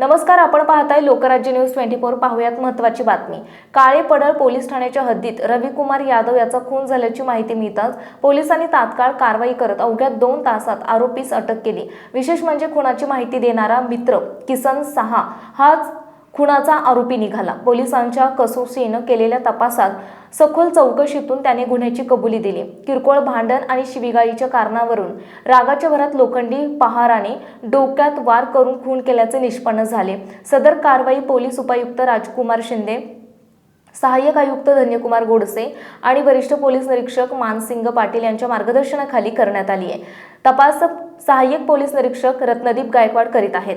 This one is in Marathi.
नमस्कार आपण पाहताय लोकराज्य न्यूज ट्वेंटी फोर. पाहूयात महत्वाची बातमी. काळे पडळ पोलीस ठाण्याच्या हद्दीत रविकुमार यादव याचा खून झाल्याची माहिती मिळताच पोलिसांनी तात्काळ कारवाई करत अवघ्या दोन तासात आरोपीस अटक केली. विशेष म्हणजे खुनाची माहिती देणारा मित्र किसन सहा हाच खुनाचा आरोपी निघाला. पोलिसांच्या कसोशीनं केलेल्या तपासात सखोल चौकशीतून त्याने गुन्ह्याची कबुली दिली. किरकोळ भांडण आणि शिवीगाळीच्या कारणावरून रागाच्या भरात लोखंडी पहाराने डोक्यात वार करून खून केल्याचे निष्पन्न झाले. सदर कारवाई पोलीस उपायुक्त राजकुमार शिंदे सहाय्यक आयुक्त धन्यकुमार गोडसे आणि वरिष्ठ पोलीस निरीक्षक मानसिंग पाटील यांच्या मार्गदर्शनाखाली करण्यात आली आहे तपास सहाय्यक पोलीस निरीक्षक रत्नदीप गायकवाड करीत आहेत.